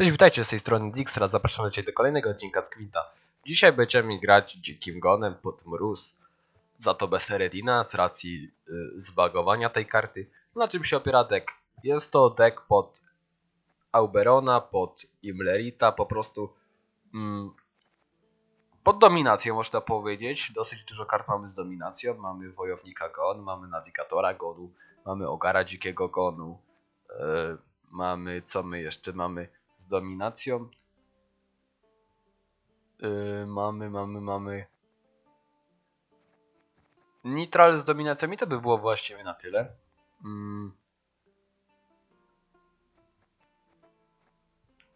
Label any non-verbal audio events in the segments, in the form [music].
Cześć, witajcie z tej strony Dijkstra, zapraszam dzisiaj do kolejnego odcinka z Quinta. Dzisiaj będziemy grać dzikim gonem pod mróz. Za to bez Eredina z racji y, zbagowania tej karty. Na czym się opiera deck? Jest to deck pod Auberona, pod Imlerita, po prostu mm, pod dominację można powiedzieć. Dosyć dużo kart mamy z dominacją. Mamy Wojownika Gon, mamy Nawigatora Gonu, mamy Ogara Dzikiego Gonu. y, mamy, co my jeszcze mamy dominacją? Yy, mamy, mamy, mamy. Nitral z dominacją i to by było właściwie na tyle. Mm.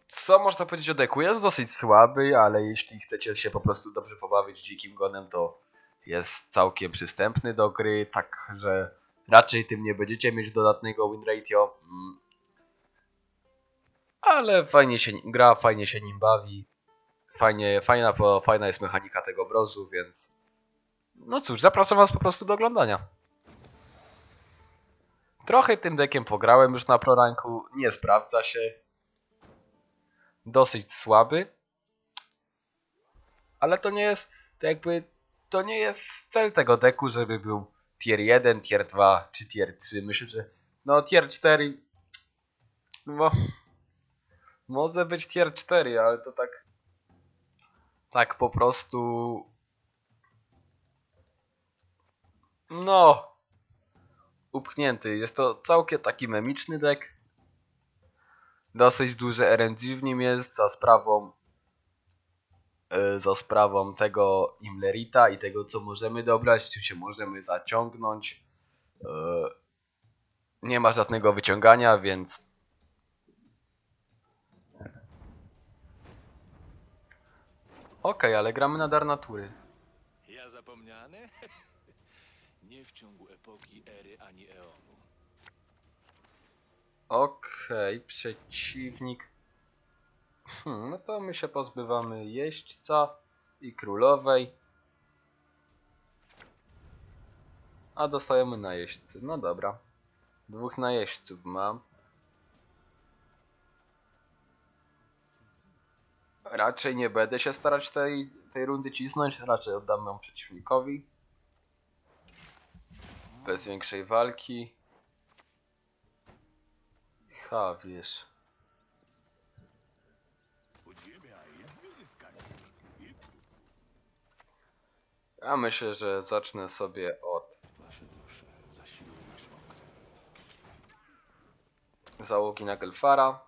Co można powiedzieć o deku? Jest dosyć słaby, ale jeśli chcecie się po prostu dobrze pobawić dzikim gonem, to jest całkiem przystępny do gry, także raczej tym nie będziecie mieć dodatnego win ratio. Mm. Ale fajnie się gra, fajnie się nim bawi. Fajnie, fajna, fajna jest mechanika tego obrazu, więc. No cóż, zapraszam Was po prostu do oglądania. Trochę tym dekiem pograłem już na proranku, nie sprawdza się. Dosyć słaby. Ale to nie jest, to jakby, to nie jest cel tego deku, żeby był tier 1, tier 2 czy tier 3. Myślę, że no tier 4, no może być tier 4, ale to tak. Tak po prostu. No. Upchnięty. Jest to całkiem taki memiczny deck. Dosyć duży RNG w nim jest za sprawą. e, Za sprawą tego Imlerita i tego co możemy dobrać, czym się możemy zaciągnąć. E, Nie ma żadnego wyciągania, więc Okej, ale gramy na dar natury. Ja zapomniany? [laughs] Nie w ciągu epoki ery ani eonu. Okej, przeciwnik. Hmm, no to my się pozbywamy jeźdźca i królowej. A dostajemy najeźdźcy. No dobra. Dwóch najeźdźców mam. Raczej nie będę się starać tej, tej rundy cisnąć, raczej oddam ją przeciwnikowi. Bez większej walki. Ha, wiesz. Ja myślę, że zacznę sobie od załogi na Gelfara.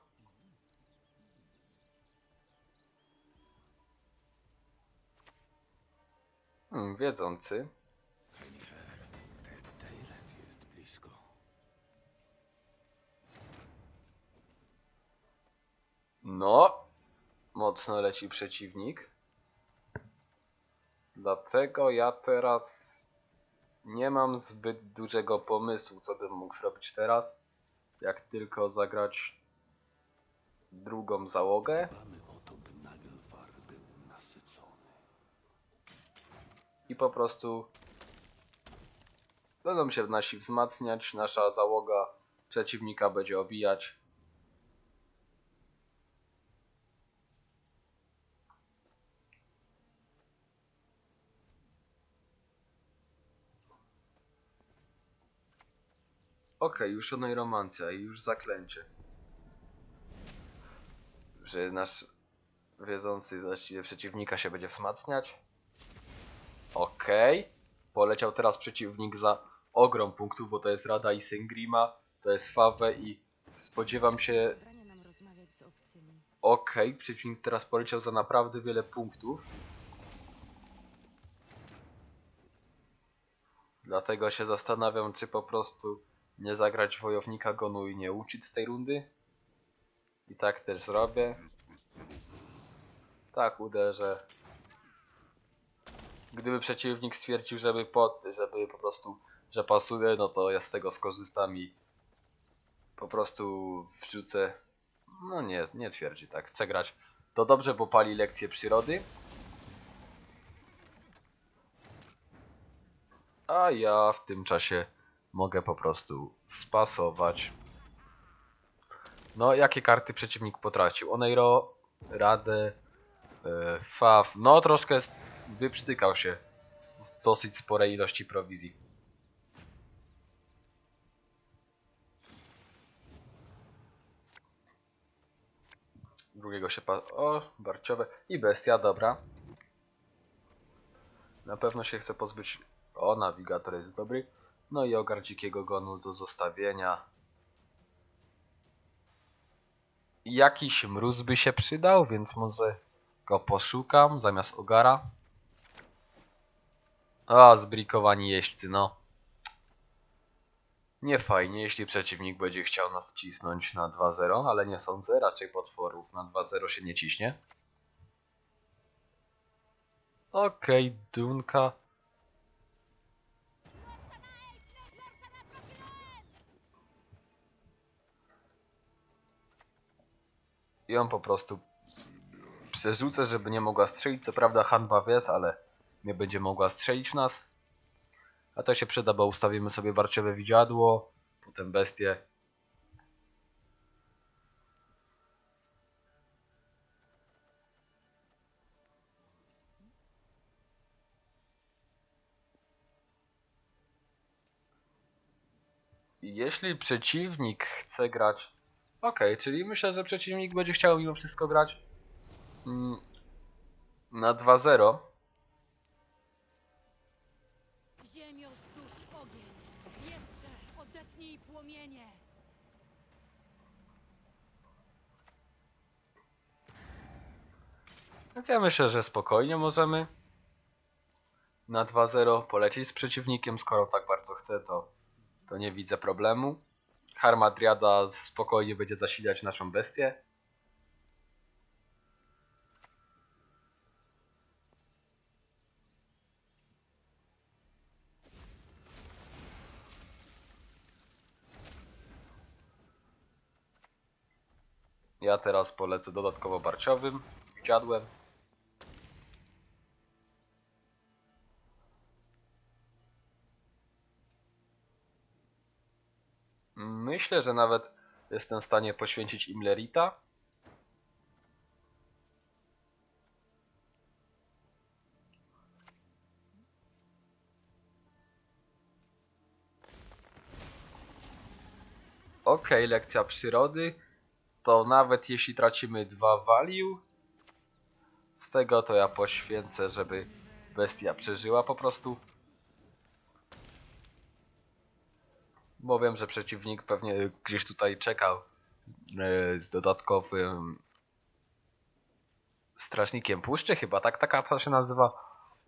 Hmm, wiedzący. No, mocno leci przeciwnik. Dlatego ja teraz nie mam zbyt dużego pomysłu, co bym mógł zrobić teraz. Jak tylko zagrać drugą załogę. Dbamy o to, by Nagelfar był nasycony. I po prostu będą się nasi wzmacniać, nasza załoga przeciwnika będzie obijać. Okej, już ono i romancja, i już zaklęcie. Że nasz wiedzący właściwie przeciwnika się będzie wzmacniać. Okej. Poleciał teraz przeciwnik za ogrom punktów, bo to jest Rada i Syngrima, to jest Fawę i spodziewam się... Zabrania nam. Okej, przeciwnik teraz poleciał za naprawdę wiele punktów. Dlatego się zastanawiam, czy po prostu nie zagrać Wojownika Gonu i nie uczyć z tej rundy. I tak też zrobię. Tak, uderzę. Gdyby przeciwnik stwierdził, żeby, pod, żeby po prostu, że pasuje, no to ja z tego skorzystam i po prostu wrzucę. No nie, nie twierdzi tak. Chcę grać. To dobrze, bo pali lekcje przyrody. A ja w tym czasie mogę po prostu spasować. No, jakie karty przeciwnik potracił? Oneiro, Radę, yy, Faf. No, troszkę wyprztykał się z dosyć sporej ilości prowizji. Drugiego się pa... O, barciowe. I bestia, dobra. Na pewno się chce pozbyć... O, nawigator jest dobry. No i ogar dzikiego gonu do zostawienia. Jakiś mróz by się przydał, więc może go poszukam zamiast ogara. A, zbrikowani jeźdźcy, no. Nie fajnie, jeśli przeciwnik będzie chciał nas cisnąć na 2-0, ale nie sądzę, raczej potworów na 2-0 się nie ciśnie. Okej, Dunka. I on po prostu przerzucę, żeby nie mogła strzelić. Co prawda Hanba jest, ale nie będzie mogła strzelić w nas. A to się przyda, bo ustawimy sobie warciowe widziadło, potem bestie. Jeśli przeciwnik chce grać. Okej, czyli myślę, że przeciwnik będzie chciał mimo wszystko grać mm, na 2-0. Więc ja myślę, że spokojnie możemy na 2-0 polecieć z przeciwnikiem, skoro tak bardzo chce, to, to nie widzę problemu. Harmadriada spokojnie będzie zasilać naszą bestię. Ja teraz polecę dodatkowo barciowym widziadłem. Myślę, że nawet jestem w stanie poświęcić im Lerita. Okej, lekcja przyrody. To nawet jeśli tracimy dwa value, z tego to ja poświęcę, żeby bestia przeżyła po prostu. Bo wiem, że przeciwnik pewnie gdzieś tutaj czekał e, z dodatkowym strażnikiem puszczy, chyba tak taka to się nazywa.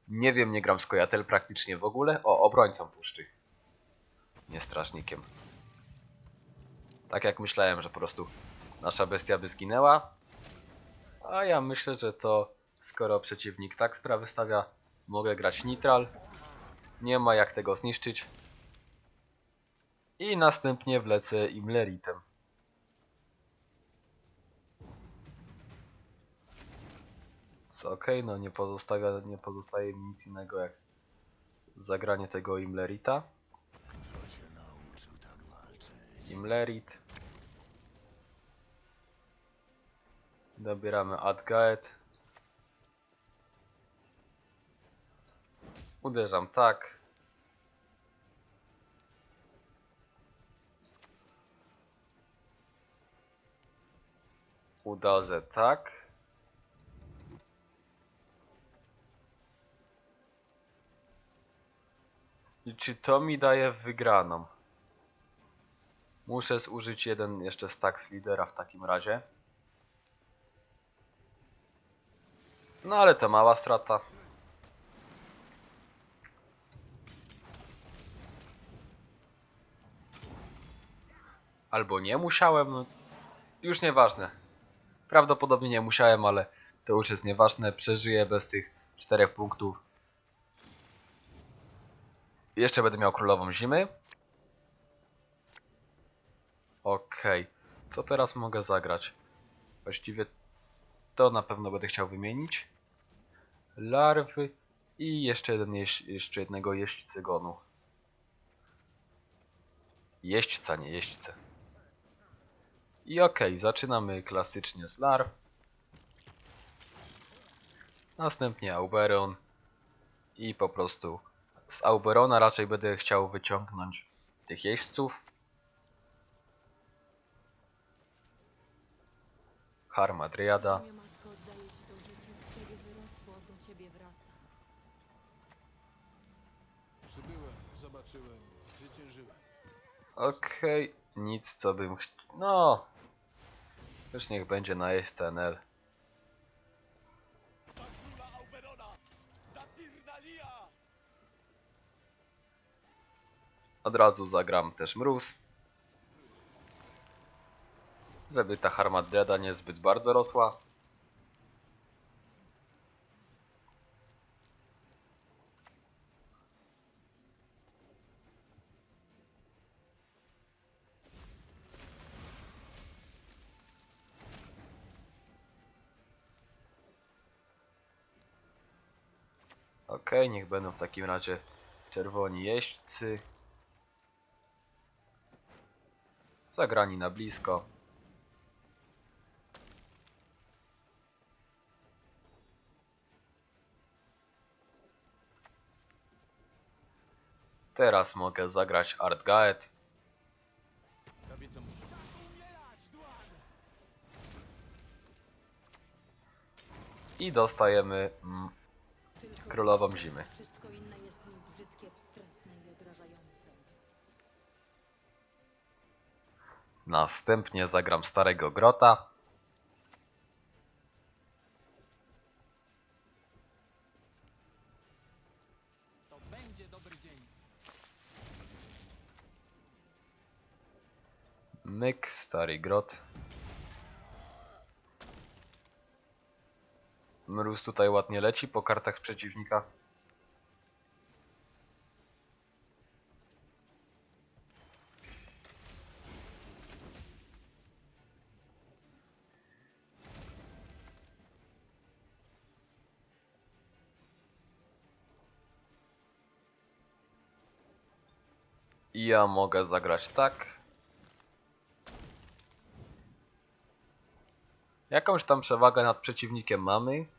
Nie wiem, nie gram z Kojatel praktycznie w ogóle. O, obrońcą puszczy. Nie strażnikiem. Tak jak myślałem, że po prostu nasza bestia by zginęła. A ja myślę, że to skoro przeciwnik tak sprawy stawia, mogę grać nitral. Nie ma jak tego zniszczyć. I następnie wlecę im Leritem. Co okej, no nie pozostawia, nie pozostaje mi nic innego jak zagranie tego Imlerita. Imlerit. Dobieramy Adgaet. Uderzam tak. Uderzę tak. I czy to mi daje wygraną? Muszę zużyć jeden jeszcze stack z lidera w takim razie. No ale to mała strata. Albo nie musiałem, no już nieważne. Prawdopodobnie nie musiałem, ale to już jest nieważne. Przeżyję bez tych czterech punktów. Jeszcze będę miał królową zimy. Okej. Co teraz mogę zagrać? Właściwie to na pewno będę chciał wymienić. Larwy i jeszcze, jeden jeź, jeszcze jednego jeźdźcę gonu. Jeźdźca, nie jeźdźcę. I okej, zaczynamy klasycznie z larw. Następnie Auberon. I po prostu z Auberona raczej będę chciał wyciągnąć tych jeźdźców. Harmadriada. Przybyłem, zobaczyłem, zwyciężyłem. Okej, nic co bym chciał. No. Już niech będzie na SCNL. Od razu zagram też mróz. Żeby ta harmadriada nie zbyt bardzo rosła. Okej, niech będą w takim razie czerwoni jeźdźcy. Zagrani na blisko. Teraz mogę zagrać co muszę. I dostajemy Królową Zimy. Wszystko inne jest mi brzydkie, wstrętne i odrażające. Następnie zagram Starego Grota. To będzie dobry dzień. Myk, Stary Grot. Mróz tutaj ładnie leci po kartach przeciwnika. Ja mogę zagrać tak. Jakąś tam przewagę nad przeciwnikiem mamy.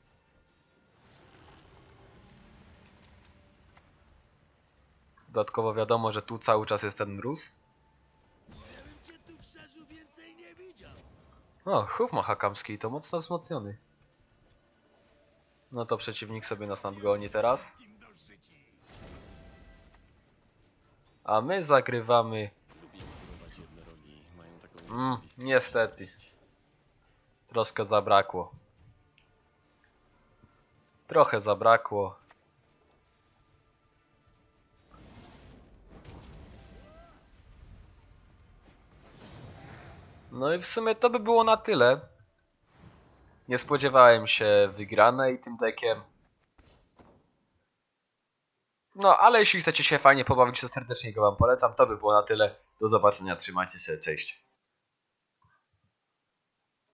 Dodatkowo wiadomo, że tu cały czas jest ten mróz. O, chów ma hakamski, to mocno wzmocniony. No to przeciwnik sobie nas nadgoni teraz. A my zagrywamy... Mm, niestety. Troszkę zabrakło. Trochę zabrakło. No i w sumie to by było na tyle. Nie spodziewałem się wygranej tym dekiem. No, ale jeśli chcecie się fajnie pobawić, to serdecznie go wam polecam. To by było na tyle. Do zobaczenia, trzymajcie się, cześć.